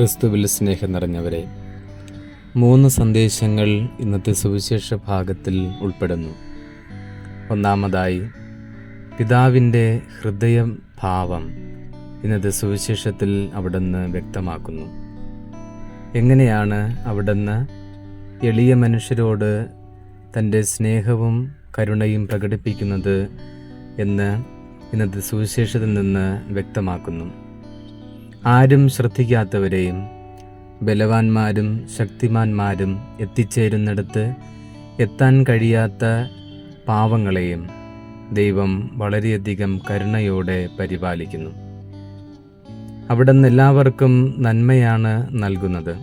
ക്രിസ്തുവിൽ സ്നേഹം നിറഞ്ഞവരെ മൂന്ന് സന്ദേശങ്ങൾ ഇന്നത്തെ സുവിശേഷ ഭാഗത്തിൽ ഉൾപ്പെടുന്നു. ഒന്നാമതായി പിതാവിന്റെ ഹൃദയം ഭാവം ഇന്നത്തെ സുവിശേഷത്തിൽ അവിടുന്ന് വ്യക്തമാക്കുന്നു. എങ്ങനെയാണ് അവിടുന്ന് എളിയ മനുഷ്യരോട് തന്റെ സ്നേഹവും കരുണയും പ്രകടിപ്പിക്കുന്നത് എന്ന് ഇന്നത്തെ സുവിശേഷത്തിൽ നിന്ന് വ്യക്തമാക്കുന്നു. ആരും ശ്രദ്ധിക്കാത്തവരെയും ബലവാന്മാരും ശക്തിമാന്മാരും എത്തിച്ചേരുന്നിടത്ത് എത്താൻ കഴിയാത്ത പാവങ്ങളെയും ദൈവം വളരെയധികം കരുണയോടെ പരിപാലിക്കുന്നു. അവിടുന്ന് എല്ലാവർക്കും നന്മയാണ് നൽകുന്നത്.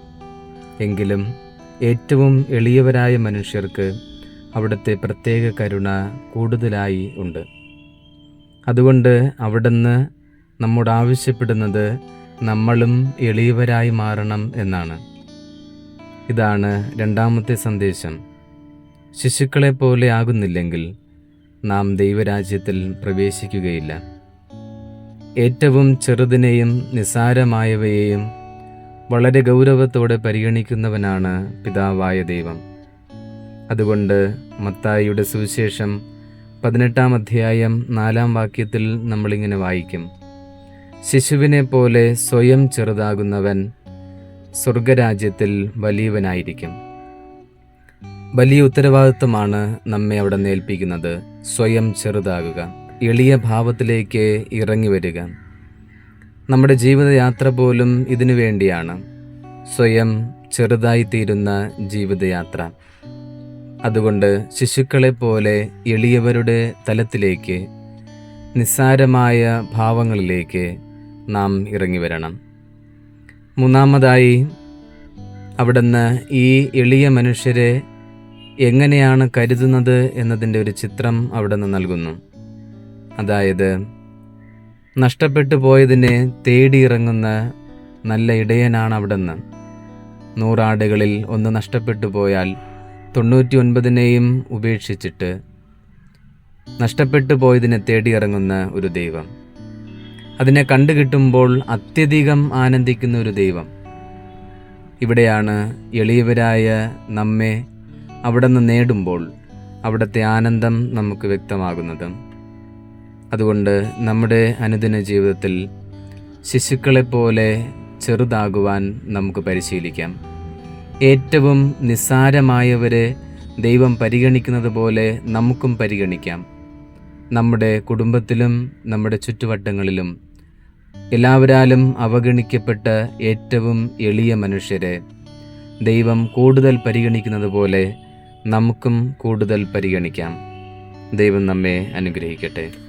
എങ്കിലും ഏറ്റവും എളിയവരായ മനുഷ്യർക്ക് അവിടുത്തെ പ്രത്യേക കരുണ കൂടുതലായി ഉണ്ട്. അതുകൊണ്ട് അവിടുന്ന് നമ്മോട് ആവശ്യപ്പെടുന്നത് നമ്മളും എളിയവരായി മാറണം എന്നാണ്. ഇതാണ് രണ്ടാമത്തെ സന്ദേശം. ശിശുക്കളെ പോലെ ആകുന്നില്ലെങ്കിൽ നാം ദൈവരാജ്യത്തിൽ പ്രവേശിക്കുകയില്ല. ഏറ്റവും ചെറുതിനെയും നിസാരമായവയെയും വളരെ ഗൗരവത്തോടെ പരിഗണിക്കുന്നവനാണ് പിതാവായ ദൈവം. അതുകൊണ്ട് മത്തായിയുടെ സുവിശേഷം പതിനെട്ടാം അധ്യായം നാലാം വാക്യത്തിൽ നമ്മളിങ്ങനെ വായിക്കും. ശിശുവിനെ പോലെ സ്വയം ചെറുതാകുന്നവൻ സ്വർഗരാജ്യത്തിൽ വലിയവനായിരിക്കും. വലിയ ഉത്തരവാദിത്വമാണ് നമ്മെ അവിടെ നേൽപ്പിക്കുന്നത് സ്വയം ചെറുതാകുക. എളിയ ഭാവത്തിലേക്ക് ഇറങ്ങി വരിക നമ്മുടെ ജീവിതയാത്ര പോലും ഇതിനു വേണ്ടിയാണ്. സ്വയം ചെറുതായിത്തീരുന്ന ജീവിതയാത്ര. അതുകൊണ്ട് ശിശുക്കളെ പോലെ എളിയവരുടെ തലത്തിലേക്ക് നിസ്സാരമായ ഭാവങ്ങളിലേക്ക് നാം ഇറങ്ങി വരണം. മൂന്നാമതായി അവിടുന്ന് ഈ എളിയ മനുഷ്യരെ എങ്ങനെയാണ് കരുതുന്നത് എന്നതിന്റെ ഒരു ചിത്രം അവിടുന്ന് നൽകുന്നു. അതായത് നഷ്ടപ്പെട്ടു പോയതിനെ തേടിയിറങ്ങുന്ന നല്ല ഇടയനാണ് അവിടുന്ന്. നൂറാടുകളിൽ ഒന്ന് നഷ്ടപ്പെട്ടു പോയാൽ തൊണ്ണൂറ്റി ഒൻപതിനെയും ഉപേക്ഷിച്ചിട്ട് നഷ്ടപ്പെട്ടു പോയതിനെ തേടിയിറങ്ങുന്ന ഒരു ദൈവം. അതിനെ കണ്ടുകിട്ടുമ്പോൾ അത്യധികം ആനന്ദിക്കുന്ന ഒരു ദൈവം. ഇവിടെയാണ് എളിയവരായ നമ്മെ അവിടെ നിന്ന് നേടുമ്പോൾ അവിടുത്തെ ആനന്ദം നമുക്ക് വ്യക്തമാകുന്നത്. അതുകൊണ്ട് നമ്മുടെ അനുദിന ജീവിതത്തിൽ ശിശുക്കളെപ്പോലെ ചെറുതാകുവാൻ നമുക്ക് പരിശീലിക്കാം. ഏറ്റവും നിസ്സാരമായവരെ ദൈവം പരിഗണിക്കുന്നത് പോലെ നമുക്കും പരിഗണിക്കാം. നമ്മുടെ കുടുംബത്തിലും നമ്മുടെ ചുറ്റുവട്ടങ്ങളിലും എല്ലാവരാലും അവഗണിക്കപ്പെട്ട ഏറ്റവും എളിയ മനുഷ്യരെ. ദൈവം കൂടുതൽ പരിഗണിക്കുന്നത് പോലെ നമുക്കും കൂടുതൽ പരിഗണിക്കാം. ദൈവം നമ്മെ അനുഗ്രഹിക്കട്ടെ.